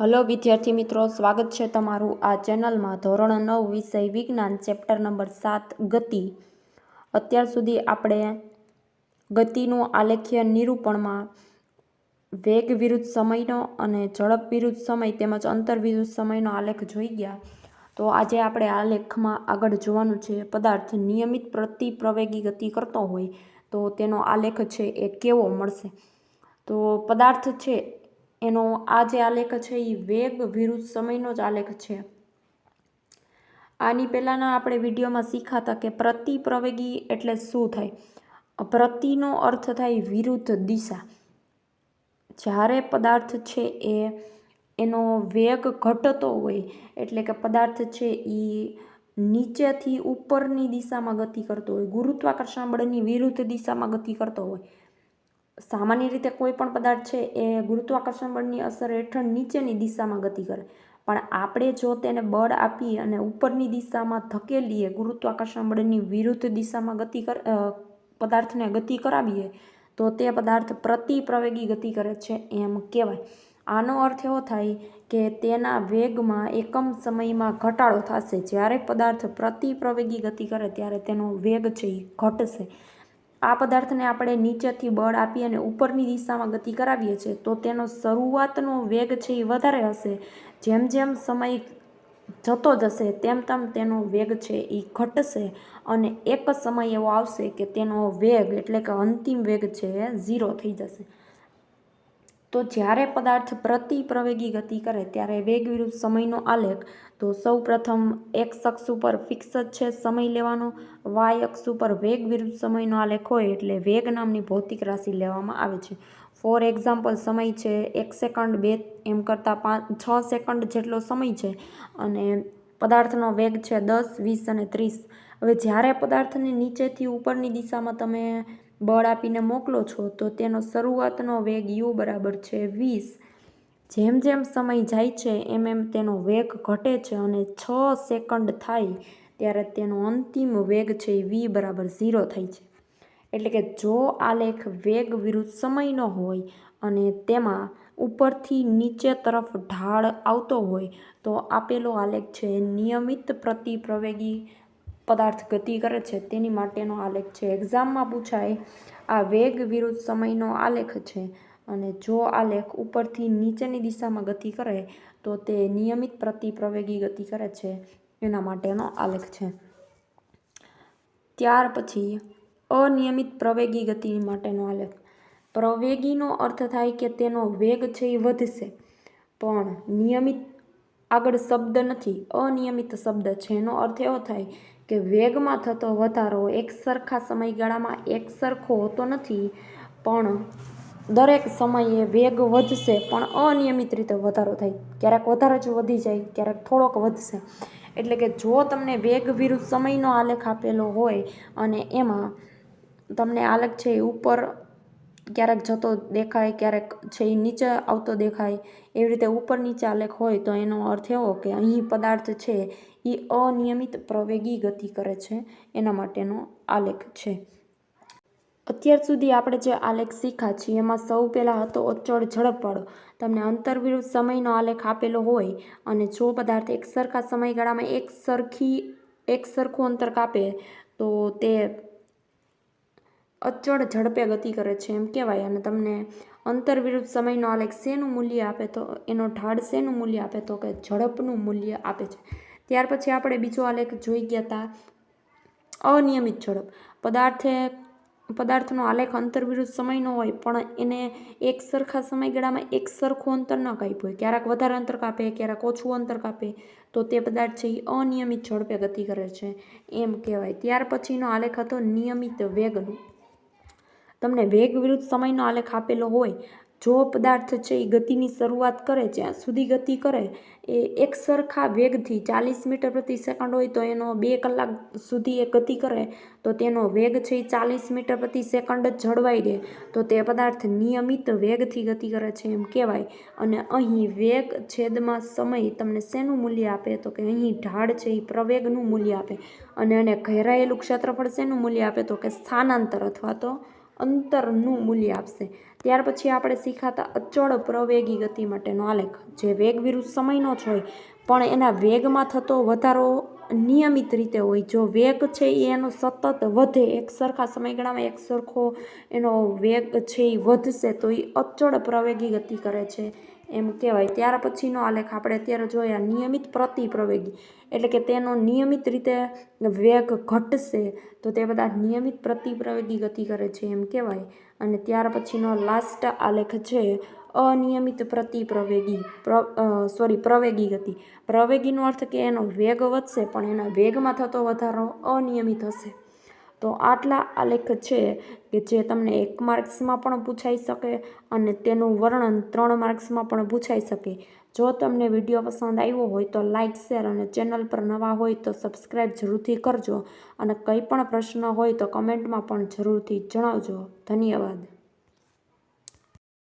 Hello વિદ્યાર્થી મિત્રો, સ્વાગત છે તમારું આ ચેનલમાં. ધોરણ નવ વિષય વિજ્ઞાન, ચેપ્ટર નંબર સાત, ગતિ. અત્યાર સુધી આપણે ગતિનું આલેખ્ય નિરૂપણમાં વેગ વિરુદ્ધ સમયનો અને ઝડપ વિરુદ્ધ સમય તેમજ અંતર વિરુદ્ધ સમયનો આલેખ જોઈ ગયા. તો આજે આપણે આ લેખમાં આગળ જોવાનું છે, પદાર્થ નિયમિત પ્રતિ પ્રવેગી ગતિ કરતો હોય તો તેનો આલેખ છે એ કેવો મળશે? તો પદાર્થ છે એનો આ જે આલેખ છે એ વેગ વિરુદ્ધ સમયનો જ આલેખ છે. આની પહેલાંના આપણે વિડીયોમાં શીખાતા કે પ્રતિ પ્રવેગી એટલે શું થાય? પ્રતિનો અર્થ થાય વિરુદ્ધ દિશા. જ્યારે પદાર્થ છે એ એનો વેગ ઘટતો હોય, એટલે કે પદાર્થ છે એ નીચેથી ઉપરની દિશામાં ગતિ કરતો હોય, ગુરુત્વાકર્ષણ બળની વિરુદ્ધ દિશામાં ગતિ કરતો હોય સામાન્ય રીતે કોઈ પણ પદાર્થ છે એ ગુરુત્વાકર્ષણ બળની અસર હેઠળ નીચેની દિશામાં ગતિ કરે. પણ આપણે જો તેને બળ આપી અને ઉપરની દિશામાં ધકેલીએ ગુરુત્વાકર્ષણ બળની વિરુદ્ધ દિશામાં ગતિ કર પદાર્થને ગતિ કરાવીએ, તો તે પદાર્થ પ્રતિ પ્રવેગી ગતિ કરે છે એમ કહેવાય. આનો અર્થ એવો થાય કે તેના વેગમાં એકમ સમયમાં ઘટાડો થશે. જ્યારે પદાર્થ પ્રતિ પ્રવેગી ગતિ કરે, ત્યારે તેનો વેગ છે એ ઘટશે. આ પદાર્થને આપણે નીચેથી બળ આપી અને ઉપરની દિશામાં ગતિ કરાવીએ છીએ, તો તેનો શરૂઆતનો વેગ છે એ વધારે હશે. જેમ જેમ સમય જતો જશે, તેમ તેમ તેનો વેગ છે એ ઘટશે અને એક સમય એવો આવશે કે તેનો વેગ એટલે કે અંતિમ વેગ છે ઝીરો થઈ જશે. તો જ્યારે પદાર્થ પ્રતિ પ્રવેગી ગતિ કરે ત્યારે વેગ વિરુદ્ધ સમયનો આલેખ, તો સૌ પ્રથમ એક્સ ઉપર ફિક્સ જ છે સમય લેવાનો. વાય અક્ષ ઉપર વેગ વિરુદ્ધ સમયનો આલેખ હોય એટલે વેગ નામની ભૌતિક રાશિ લેવામાં આવે છે. ફોર એક્ઝામ્પલ સમય છે એક સેકન્ડ, બે એમ કરતાં પાંચ છ સેકન્ડ જેટલો સમય છે અને પદાર્થનો વેગ છે દસ, વીસ અને ત્રીસ. હવે જ્યારે પદાર્થને નીચેથી ઉપરની દિશામાં તમે બળ આપીને મોકલો છો, તો તેનો શરૂઆતનો વેગ યુ બરાબર છે વીસ. જેમ જેમ સમય જાય છે, એમ એમ તેનો વેગ ઘટે છે અને છ સેકન્ડ થાય ત્યારે તેનો અંતિમ વેગ છે એ વી બરાબર ઝીરો થાય છે. એટલે કે જો આલેખ વેગ વિરુદ્ધ સમયનો હોય અને તેમાં ઉપરથી નીચે તરફ ઢાળ આવતો હોય, તો આપેલો આલેખ છે નિયમિત પ્રતિ પ્રવેગી પદાર્થ ગતિ કરે છે, તેની માટેનો આલેખ છે. એક્ઝામમાં પૂછાય, આ વેગ વિરુદ્ધ સમયનો આલેખ છે અને જો આલેખ ઉપરથી નીચેની દિશામાં ગતિ કરે, તો તે નિયમિત પ્રતિ પ્રવેગી ગતિ કરે છે. એના માટેનો આલેખ છે. ત્યાર પછી, અનિયમિત પ્રવેગી ગતિ માટેનો આલેખ. પ્રવેગીનો અર્થ થાય કે તેનો વેગ છે એ વધશે, પણ નિયમિત આગળ શબ્દ નથી. અનિયમિત શબ્દ છે. એનો અર્થ એવો થાય કે વેગમાં થતો વધારો એક સરખા સમયગાળામાં એક સરખો હોતો નથી, પણ દરેક સમયે વેગ વધશે, પણ અનિયમિત રીતે વધારો થાય. ક્યારેક વધારે જ વધી જાય, ક્યારેક થોડોક વધશે. એટલે કે જો તમને વેગ વિરુદ્ધ સમયનો આલેખ આપેલો હોય અને એમાં તમને આલેખ છે ઉપર ક્યારેક જતો દેખાય, ક્યારેક છે એ નીચે આવતો દેખાય, એવી રીતે ઉપર નીચે આલેખ હોય તો એનો અર્થ એવો કે અહીં પદાર્થ છે એ અનિયમિત પ્રવેગી ગતિ કરે છે, એના માટેનો આલેખ છે. અત્યાર સુધી આપણે જે આલેખ શીખ્યા છીએ, એમાં સૌ પહેલાં હતો અચળ ઝડપવાળો તમને અંતર વિરુદ્ધ સમયનો આલેખ આપેલો હોય અને જો પદાર્થ એક સરખા સમયગાળામાં એક સરખી, એક સરખું અંતર કાપે, તો તે અચળ ઝડપે ગતિ કરે છે, એમ કહેવાય. અને તમને અંતર વિરુદ્ધ સમયનો આલેખ શેનું મૂલ્ય આપે તો, એનો ઢાળ શેનું મૂલ્ય આપે તો કે ઝડપનું મૂલ્ય આપે છે. ત્યાર પછી આપણે બીજો આલેખ જોઈ ગયા હતા અનિયમિત ઝડપ. પદાર્થે, પદાર્થનો આલેખ અંતર વિરુદ્ધ સમયનો હોય, પણ એને એક સરખા સમયગાળામાં એક સરખું અંતર ન કાપ્યું હોય. ક્યારેક વધારે અંતર કાપે, ક્યારેક ઓછું અંતર કાપે, તો તે પદાર્થ છે એ અનિયમિત ઝડપે ગતિ કરે છે, એમ કહેવાય. ત્યાર પછીનો આલેખ હતો નિયમિત વેગનો. તમને વેગ વિરુદ્ધ સમયનો આલેખ આપેલો હોય, જો પદાર્થ છે એ ગતિની શરૂઆત કરે, જ્યાં સુધી ગતિ કરે, એ એક સરખા વેગથી ચાલીસ મીટર પ્રતિ સેકન્ડ હોય તો એનો બે કલાક સુધી એ ગતિ કરે, તો તેનો વેગ છે એ ચાલીસ મીટર પ્રતિ સેકન્ડ જ જળવાઈ રહે, તો તે પદાર્થ નિયમિત વેગથી ગતિ કરે છે એમ કહેવાય. અને અહીં વેગ છેદમાં સમય તમને શેનું મૂલ્ય આપે? તો કે અહીં ઢાળ છે એ પ્રવેગનું મૂલ્ય આપે. અને એને ઘેરાયેલું ક્ષેત્રફળ શેનું મૂલ્ય આપે? તો કે સ્થાનાંતર અથવા તો અંતરનું મૂલ્ય આપશે. ત્યાર પછી આપણે શીખાતા અચળ પ્રવેગી ગતિ માટેનો આલેખ. જે વેગ વિરુદ્ધ સમયનો જ હોય, પણ એના વેગમાં થતો વધારો નિયમિત રીતે હોય. જો વેગ છે એ એનો સતત વધે, એક સરખા સમયગાળામાં એક સરખો એનો વેગ છે એ વધશે, તો એ અચળ પ્રવેગી ગતિ કરે છે. એમ કહેવાય. ત્યાર પછીનો આલેખ આપણે અત્યારે જોયા, નિયમિત પ્રતિપ્રવેગી. એટલે કે તેનો નિયમિત રીતે વેગ ઘટશે તો તે બધા નિયમિત પ્રતિપ્રવેગી ગતિ કરે છે એમ કહેવાય. અને ત્યાર પછીનો લાસ્ટ આલેખ છે, અનિયમિત પ્રતિપ્રવેગી, પ્ર સોરી પ્રવેગી ગતિ. પ્રવેગીનો અર્થ કે એનો વેગ વધશે, પણ એના વેગમાં થતો વધારો અનિયમિત હશે. તો આટલા આલેખ છે કે જે તમને એક માર્ક્સમાં પણ પૂછાઈ શકે અને તેનું વર્ણન ત્રણ માર્ક્સમાં પણ પૂછાઈ શકે. જો તમને વીડિયો પસંદ આવ્યો હોય તો લાઇક શેર અને ચેનલ પર નવા હોય તો સબસ્ક્રાઈબ જરૂરથી કરજો અને કંઈ પણ પ્રશ્ન હોય તો કમેન્ટમાં પણ જરૂરથી જણાવજો. ધન્યવાદ.